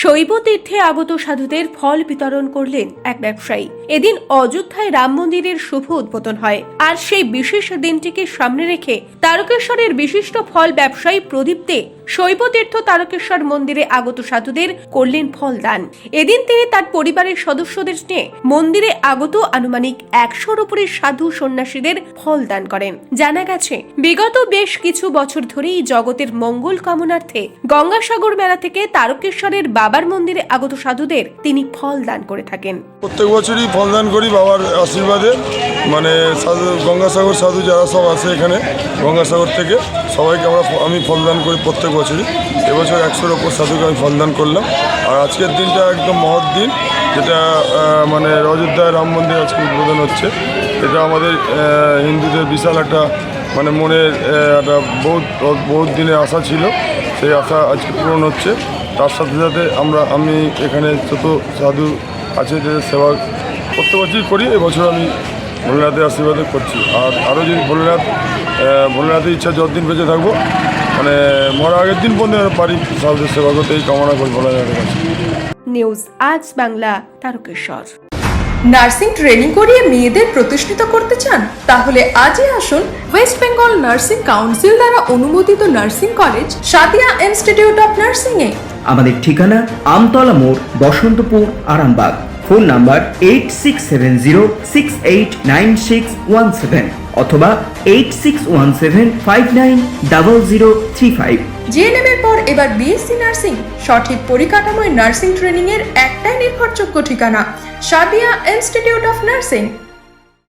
শৈব তীর্থে আগত সাধুদের ফল বিতরণ করলেন এক ব্যবসায়ী। এদিন অযোধ্যায় রাম মন্দিরের শুভ উদ্বোধন হয় আর সেই বিশেষ দিনটিকে সামনে রেখে তারকেশ্বরের বিশিষ্ট ফল ব্যবসায়ী প্রদীপ দে শৈব তীর্থ তারকেশ্বর মন্দিরে আগত সাধুদের করলেন ফল দান এদিন তিনি তার পরিবারের সদস্যদের নিয়ে মন্দিরে আগত আনুমানিক একশোর উপরে সাধু সন্ন্যাসীদের ফল দান করেন। জানা গেছে, বিগত বেশ কিছু বছর ধরেই জগতের মঙ্গল কামনার্থে গঙ্গাসাগর মেলা থেকে তারকেশ্বরের বাবার মন্দিরে আগত সাধুদের তিনি ফল দান করে থাকেন। প্রত্যেক বছরই ফল দান করি বাবার আশীর্বাদে। মানে সাধু, গঙ্গাসাগর সাধু যারা সব আছে এখানে, গঙ্গাসাগর থেকে সবাইকে আমরা আমি ফল দান করি প্রত্যেক বছরই। এবছর একশোর ওপর সাধুকে আমি ফল দান করলাম। আর আজকের দিনটা একদম মহৎ দিন, যেটা মানে অযোধ্যায় রাম মন্দির আজকে উদ্বোধন হচ্ছে। এটা আমাদের হিন্দুদের বিশাল একটা মানে মনের একটা বহুত বহুত দিনের আশা ছিল। সেই আশা আজকে পূরণ হচ্ছে। তার সাথে সাথে আমরা, আমি এখানে যত সাধু আছে, যে সেবা প্রত্যেক বছরই করি। এবছর আমি ভোলেনাথের আশীর্বাদে করছি। আর আরও যদি ভোলেনাথ ভোলেনাথের ইচ্ছা যতদিন বেঁচে থাকব মানে মরা আগের দিন পর্যন্ত যেন পারি, সাধুদের সেবা করতে, এই কামনা করি ভোলেনাথের কাছে। নিউজ আজ বাংলা, তারকেশ্বর। নার্সিং ট্রেনিং করিয়ে মেয়েদের প্রতিষ্ঠিত করতে চান, তাহলে আজই আসুন ওয়েস্ট বেঙ্গল নার্সিং কাউন্সিল দ্বারা অনুমোদিত nursing college, Sadia institute of nursing এ আমাদের ঠিকানা আমতলা মোড়, Basantapur, Arambagh. Phone number eight six seven zero six eight nine six one seven অথবা eight six one seven five nine double zero three five GNM এর পর এবার BSc nursing, সঠিক পরিকাঠামোয় nursing training এর একটাই নির্ভরযোগ্য ঠিকানা, সাদিয়া ইনস্টিটিউট অফ নার্সিং।